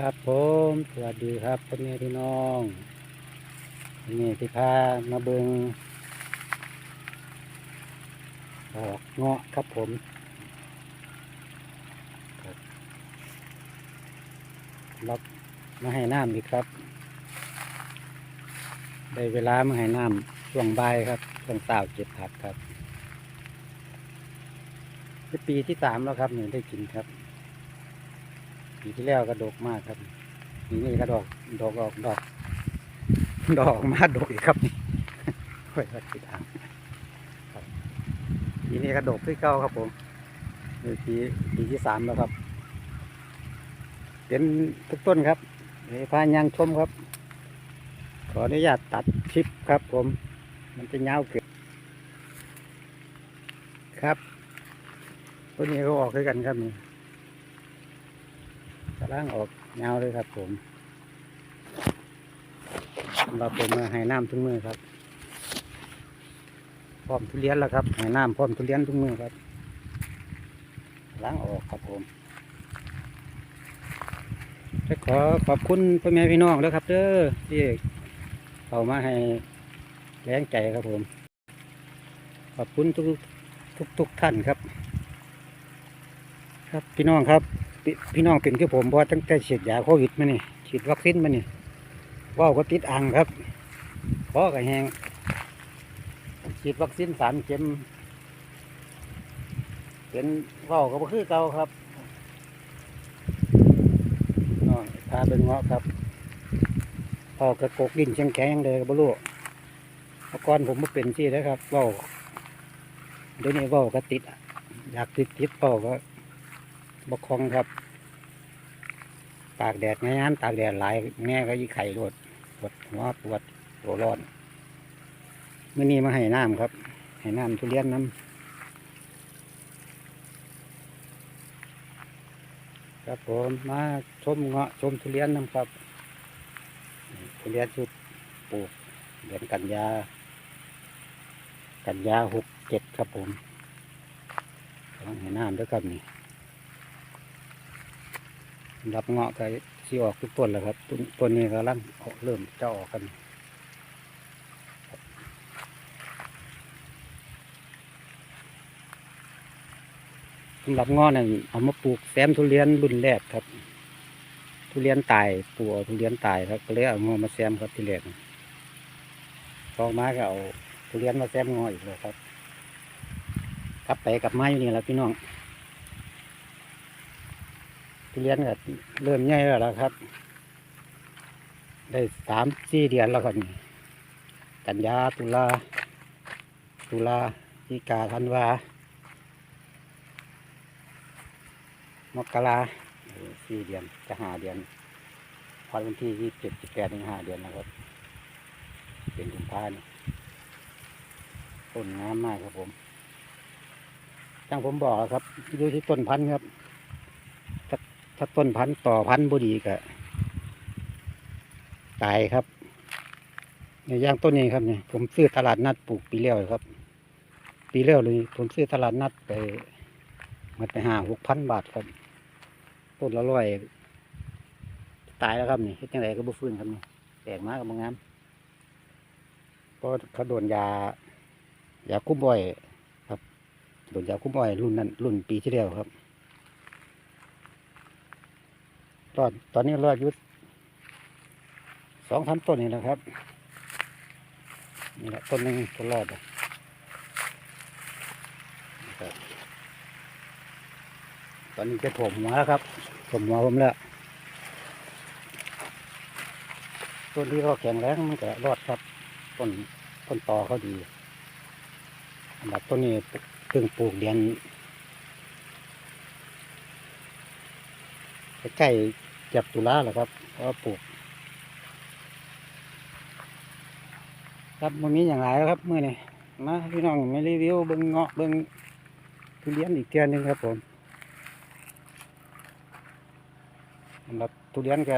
ครับผมสวัสดีครับพ่อแม่พี่น้องนี่ที่พามาเบิงดอกเงาะครับผมรับมาให้น้ำอีกครับ ได้เวลามาให้น้ำช่วงบ่ายครับช่วงเช้าเจ็ดผักครับเป็นปีที่สามแล้วครับนี่ได้กินครับ ปีที่แล้วก็ดกมากครับปีนี้ก็ดอกดอกออกดอกดอกออกมาดกอีกครับนี่ค่อยๆติดอ่างปีนี้ก็ดกที่เก้าครับผมปีปีที่สามแล้วครับเป็นทุกต้นครับเดี๋ยวพายังชมครับ ขออนุญาตตัดคลิปครับผม มันจะยาเกินครับต้นนี้ก็ออกด้วยกันครับนี่ กระล่างออกเงาเลยครับผมสำหรับผมมาให้น้ำทุกมือครับ พร้อมทุเรียนแล้วครับให้น้ำพร้อมทุเรียนทุกมือครับ ล้างออกครับผมจะขอขอบคุณพ่อแม่พี่น้องแล้วครับเด้อที่เข้ามาให้แรงใจครับผม ขอบคุณทุกทุกทุกท่านครับ ครับพี่น้องครับ พี่พี่น้องเป็นคือผมเพราะตั้งแต่ฉีดยาโควิดมานี่ฉีดวัคซีนมานี่ว่าวก็ติดอ่างครับคอก็แหงฉีดวัคซีนสามเข็มเป็นว่าวก็บ่คือเก่าครับน้องพาเป็นเงาะครับพอกระโกกดินแข็งแข็งๆเลยบ่รู้เมื่อก่อนผมมาเป็นที่แล้วครับว่าวเดี๋ยวนี้ว่าวก็ติด อยากติดติดว่าวก็ บกคองครับ ตากแดดงานตากแดดหลายแง่ก็ยี่ไข่รวดปวดหัวปวดหัวร้อนเมื่อนี้มาให้น้ำครับ ให้น้ำทุเรียนน้ำครับผมมาชมเงาะชมทุเรียนน้ำครับ ทุเรียนชุดปลูกเดือนกันยา กันยาหกเจ็ดครับผมต้องให้น้ำด้วยครับนี่ รับเงาะก็สีออกทุกต้นแล้วครับต้นต้นนี้ก็ร่างออกเริ่มจะออกกันสำหรับเงาะนั่นเอามาปลูกแซมทุเรียนรุ่นแรกครับ ทุเรียนตายปลูกทุเรียนตายครับก็เลยเอางามาแซมครับที่แรกพองมาก็เอาทุเรียนมาแซมเงาะอีกเลยครับกลับไปกลับมาอยู่นี่แหละพี่น้อง ทุเรียนก็เริ่มใหญ่แล้วล่ะครับ ได้สามสี่เดือนแล้วครับกันยาตุลาตุลาพิกาธันวามกราสี่เดือนจะหาเดือนพอวันที่ยี่สิบเจ็ดสิบแปดถึงห้าเดือนนะครับ เป็นกุมภาเนี่ยต้นงามมากครับผมจังผมบอกครับอยู่ที่ต้นพันธุ์ครับ ถ้าต้นพันธุ์ต่อพันธุ์บุดีก็ตายครับในย่างต้นนี้ครับเนี่ยผมซื้อตลาดนัดปลูกปีเลี้ยวครับ ปีเลี้ยวเลย ผมซื้อตลาดนัดไปมันไปหาหกพันบาทครับต้นละร้อยตายแล้วครับนี่เฮ็ดยังไงก็บ่ฟื้นครับนี่แตกมากกับางงามก็เขาโดนยายาคุ้มบ่อย ครับโดนยาคุ้มบ่อย รุ่นนั้นรุ่นปีที่แล้วครับ ตอนตอนนี้รอดยุดสองพันต้นนี่แหละครับ นี่แหละต้นหนึ่งต้นรอดนะครับตอนนี้จะถมหัวแล้วครับถมหัวผมแล้วต้นที่เขาแข็งแรงมันก็รอดครับต้นต้นตอเขาดีอันดับต้นนี้เพิ่งปลูกเดือน ใกล้ๆจับตุลาแหละครับก็ปลูก ครับมันมีอย่างไรแล้วครับมื่อนี้มาพี่น้องไม่รีวิวเบิ้งเงาะเบิ้งทุเรียนอีกเทียนหนึงครับผมสำหรับทุเรียนก็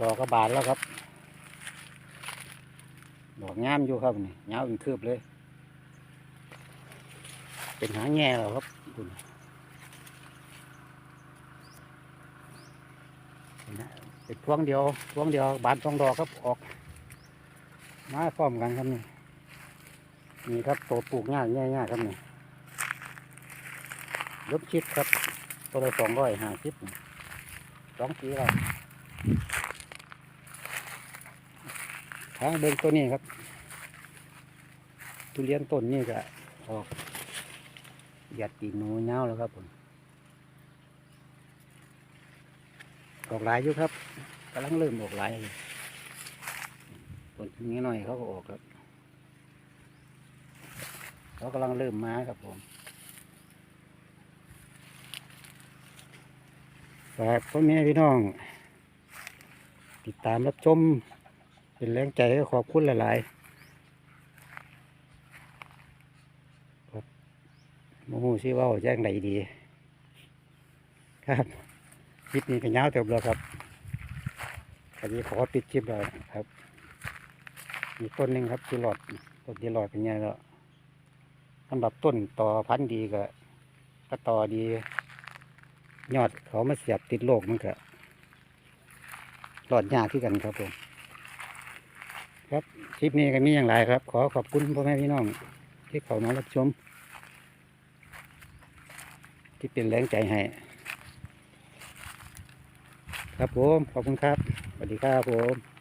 ดอกกระบาดแล้วครับ ดอกงามอยู่ครับนี่ยาวเป็นคืบเลย เป็นหางแง่แล้วครับคุณ นะเป็นพวงเดียวพวงเดียวบานสองดอกครับออกมาพร้อมกันครับนี่นี่ครับตัวปลูกง่ายง่ายๆครับนี่ยกชิดครับตัวละสองร้อยห้าสิบสองปีแล้วทางเดินตัวนี้ครับ ทุเรียนต้นนี่ก็ออกหยัดตีนูเงาแล้วครับผม ออกหลายอยู่ครับกำลังเริ่มออกหลายอยู่ต้นนี้หน่อยเขาก็ออกครับเขากำลังเริ่มมาครับผมฝากพ่อแม่พี่น้อง ติดตามรับชมเป็นแรงใจให้ขอบคุณหลายๆโมโหสิเว่าแจ้งใดดี ครับ คลิปนี้ก็ยาวเต็มแล้วครับอันนี้ขอปิดคลิปแล้วครับ มีต้นหนึ่งครับที่หลอดต้นที่หลอดเป็นไงแล้วสำหรับต้นต่อพันธุ์ดีก็ก็ต่อดี ยอดเขามาเสียบติดโลกมันก็หลอดยากที่กันครับผม ครับคลิปนี้ก็มีอย่างไรครับ ขอขอบคุณพ่อแม่พี่น้อง ที่เขามารับชม ที่เป็นแรงใจให้ ครับผม ขอบคุณครับ สวัสดีครับผม